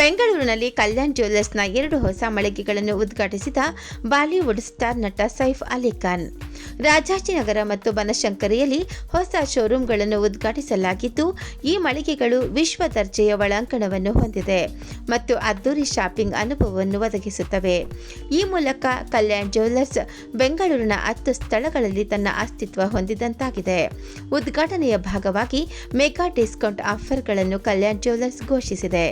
ಬೆಂಗಳೂರಿನಲ್ಲಿ ಕಲ್ಯಾಣ್ ಜ್ಯುವೆಲ್ಲರ್ಸ್ನ ಎರಡು ಹೊಸ ಮಳಿಗೆಗಳನ್ನು ಉದ್ಘಾಟಿಸಿದ ಬಾಲಿವುಡ್ ಸ್ಟಾರ್ ನಟ ಸೈಫ್ ಅಲಿ ಖಾನ್. ರಾಜಾಜಿನಗರ ಮತ್ತು ಬನಶಂಕರಿಯಲ್ಲಿ ಹೊಸ ಶೋರೂಮ್ಗಳನ್ನು ಉದ್ಘಾಟಿಸಲಾಗಿದ್ದು, ಈ ಮಳಿಗೆಗಳು ವಿಶ್ವ ದರ್ಜೆಯ ಒಳಾಂಗಣವನ್ನು ಹೊಂದಿದೆ ಮತ್ತು ಅದ್ದೂರಿ ಶಾಪಿಂಗ್ ಅನುಭವವನ್ನು ಒದಗಿಸುತ್ತವೆ. ಈ ಮೂಲಕ ಕಲ್ಯಾಣ್ ಜ್ಯುವೆಲ್ಲರ್ಸ್ ಬೆಂಗಳೂರಿನ ಹತ್ತು ಸ್ಥಳಗಳಲ್ಲಿ ತನ್ನ ಅಸ್ತಿತ್ವ ಹೊಂದಿದಂತಾಗಿದೆ. ಉದ್ಘಾಟನೆಯ ಭಾಗವಾಗಿ ಮೆಗಾ ಡಿಸ್ಕೌಂಟ್ ಆಫರ್ಗಳನ್ನು ಕಲ್ಯಾಣ್ ಜ್ಯುವೆಲ್ಲರ್ಸ್ ಘೋಷಿಸಿದೆ.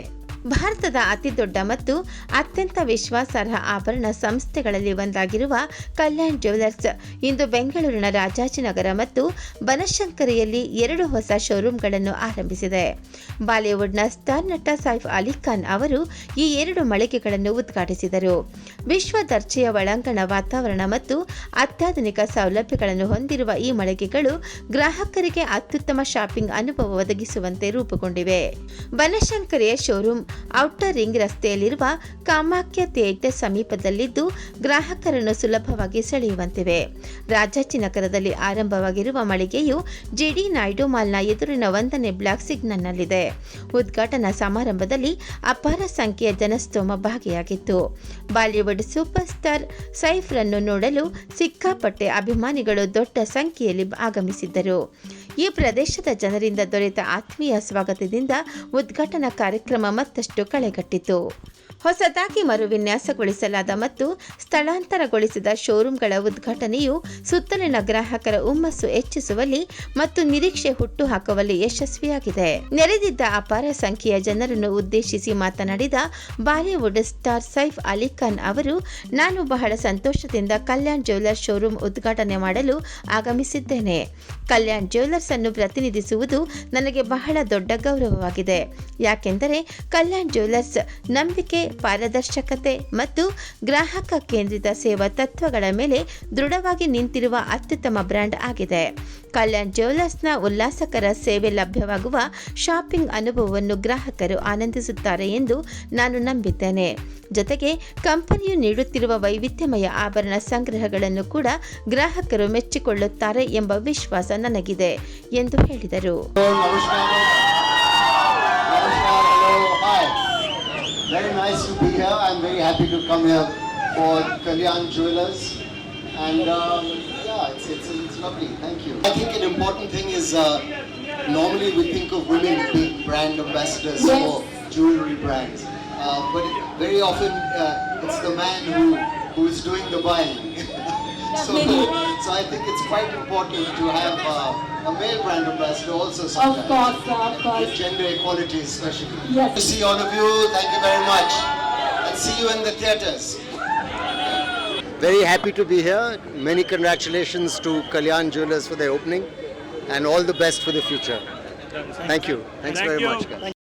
ಭಾರತದ ಅತಿದೊಡ್ಡ ಮತ್ತು ಅತ್ಯಂತ ವಿಶ್ವಾಸಾರ್ಹ ಆಭರಣ ಸಂಸ್ಥೆಗಳಲ್ಲಿ ಒಂದಾಗಿರುವ ಕಲ್ಯಾಣ್ ಜ್ಯುವೆಲರ್ಸ್. ಇಂದು ಬೆಂಗಳೂರಿನ ರಾಜಾಜಿನಗರ ಮತ್ತು ಬನಶಂಕರಿಯಲ್ಲಿ ಎರಡು ಹೊಸ ಶೋರೂಮ್ಗಳನ್ನು ಆರಂಭಿಸಿದೆ. ಬಾಲಿವುಡ್ನ ಸ್ಟಾರ್ ನಟ ಸೈಫ್ ಅಲಿ ಖಾನ್ ಅವರು ಈ ಎರಡು ಮಳಿಗೆಗಳನ್ನು ಉದ್ಘಾಟಿಸಿದರು. ವಿಶ್ವ ದರ್ಜೆಯ ಒಳಾಂಗಣ ವಾತಾವರಣ ಮತ್ತು ಅತ್ಯಾಧುನಿಕ ಸೌಲಭ್ಯಗಳನ್ನು ಹೊಂದಿರುವ ಈ ಮಳಿಗೆಗಳು ಗ್ರಾಹಕರಿಗೆ ಅತ್ಯುತ್ತಮ ಶಾಪಿಂಗ್ ಅನುಭವ ಒದಗಿಸುವಂತೆ ರೂಪುಗೊಂಡಿವೆ. ಬನಶಂಕರಿಯ ಶೋರೂಮ್ ಔಟರ್ ರಿಂಗ್ ರಸ್ತೆಯಲ್ಲಿರುವ ಕಾಮಾಖ್ಯ ಥಿಯೇಟರ್ ಸಮೀಪದಲ್ಲಿದ್ದು ಗ್ರಾಹಕರನ್ನು ಸುಲಭವಾಗಿ ಸೆಳೆಯುವಂತಿವೆ. ರಾಜಾಜಿನಗರದಲ್ಲಿ ಆರಂಭವಾಗಿರುವ ಮಳಿಗೆಯು ಜಿಡಿ ನಾಯ್ಡು ಮಾಲ್ನ ಎದುರಿನ ಒಂದನೇ ಬ್ಲಾಕ್ ಸಿಗ್ನಲ್ನಲ್ಲಿದೆ. ಉದ್ಘಾಟನಾ ಸಮಾರಂಭದಲ್ಲಿ ಅಪಾರ ಸಂಖ್ಯೆಯ ಜನಸ್ತೋಮ ಭಾಗಿಯಾಗಿತ್ತು. ಬಾಲಿವುಡ್ ಸೂಪರ್ ಸ್ಟಾರ್ ಸೈಫ್ರನ್ನು ನೋಡಲು ಸಿಕ್ಕಾಪಟ್ಟೆ ಅಭಿಮಾನಿಗಳು ದೊಡ್ಡ ಸಂಖ್ಯೆಯಲ್ಲಿ ಆಗಮಿಸಿದ್ದರು. ಈ ಪ್ರದೇಶದ ಜನರಿಂದ ದೊರೆತ ಆತ್ಮೀಯ ಸ್ವಾಗತದಿಂದ ಉದ್ಘಾಟನಾ ಕಾರ್ಯಕ್ರಮ ಮತ್ತಷ್ಟು ಕಳೆಗಟ್ಟಿತು. ಹೊಸದಾಗಿ ಮರುವಿನ್ಯಾಸಗೊಳಿಸಲಾದ ಮತ್ತು ಸ್ಥಳಾಂತರಗೊಳಿಸಿದ ಶೋರೂಮ್ಗಳ ಉದ್ಘಾಟನೆಯು ಸುತ್ತಲಿನ ಗ್ರಾಹಕರ ಹುಮ್ಮಸ್ಸು ಹೆಚ್ಚಿಸುವಲ್ಲಿ ಮತ್ತು ನಿರೀಕ್ಷೆ ಹುಟ್ಟುಹಾಕುವಲ್ಲಿ ಯಶಸ್ವಿಯಾಗಿದೆ. ನೆರೆದಿದ್ದ ಅಪಾರ ಸಂಖ್ಯೆಯ ಜನರನ್ನು ಉದ್ದೇಶಿಸಿ ಮಾತನಾಡಿದ ಬಾಲಿವುಡ್ ಸ್ಟಾರ್ ಸೈಫ್ ಅಲಿ ಖಾನ್ ಅವರು, ನಾನು ಬಹಳ ಸಂತೋಷದಿಂದ ಕಲ್ಯಾಣ್ ಜ್ಯುವೆಲ್ಲರ್ಸ್ ಶೋರೂಮ್ ಉದ್ಘಾಟನೆ ಮಾಡಲು ಆಗಮಿಸಿದ್ದೇನೆ. ಕಲ್ಯಾಣ್ ಜ್ಯುವೆಲ್ಲರ್ಸ್ ಅನ್ನು ಪ್ರತಿನಿಧಿಸುವುದು ನನಗೆ ಬಹಳ ದೊಡ್ಡ ಗೌರವವಾಗಿದೆ. ಯಾಕೆಂದರೆ ಕಲ್ಯಾಣ್ ಜ್ಯುವೆಲ್ಲರ್ಸ್ ನಂಬಿಕೆ ಪಾರದರ್ಶಕತೆ ಮತ್ತು ಗ್ರಾಹಕ ಕೇಂದ್ರಿತ ಸೇವಾ ತತ್ವಗಳ ಮೇಲೆ ದೃಢವಾಗಿ ನಿಂತಿರುವ ಅತ್ಯುತ್ತಮ ಬ್ರ್ಯಾಂಡ್ ಆಗಿದೆ. ಕಲ್ಯಾಣ್ ಜ್ಯುವೆಲ್ಲರ್ಸ್ನ ಉಲ್ಲಾಸಕರ ಸೇವೆ ಲಭ್ಯವಾಗುವ ಶಾಪಿಂಗ್ ಅನುಭವವನ್ನು ಗ್ರಾಹಕರು ಆನಂದಿಸುತ್ತಾರೆ ಎಂದು ನಾನು ನಂಬಿದ್ದೇನೆ. ಜೊತೆಗೆ ಕಂಪನಿಯು ನೀಡುತ್ತಿರುವ ವೈವಿಧ್ಯಮಯ ಆಭರಣ ಸಂಗ್ರಹಗಳನ್ನು ಕೂಡ ಗ್ರಾಹಕರು ಮೆಚ್ಚಿಕೊಳ್ಳುತ್ತಾರೆ ಎಂಬ ವಿಶ್ವಾಸ ನನಗಿದೆ ಎಂದು ಹೇಳಿದರು. Happy to come here for Kalyan Jewelers. And um, yeah, it's, it's, it's lovely. Thank you. I think an important thing is uh, normally we think of women being brand ambassadors for jewelry brands. Uh, but it, very often uh, it's the man who, who is doing the buying. so, so I think it's quite important to have uh, a male brand ambassador also sometimes. Of course, of With course. gender equality especially. Yes. To see all of you, thank you very much. And see you in the theatres. Very happy to be here. Many congratulations to Kalyan Jewelers for their opening and all the best for the future. Thank you. Thanks Thank very you. much. guys.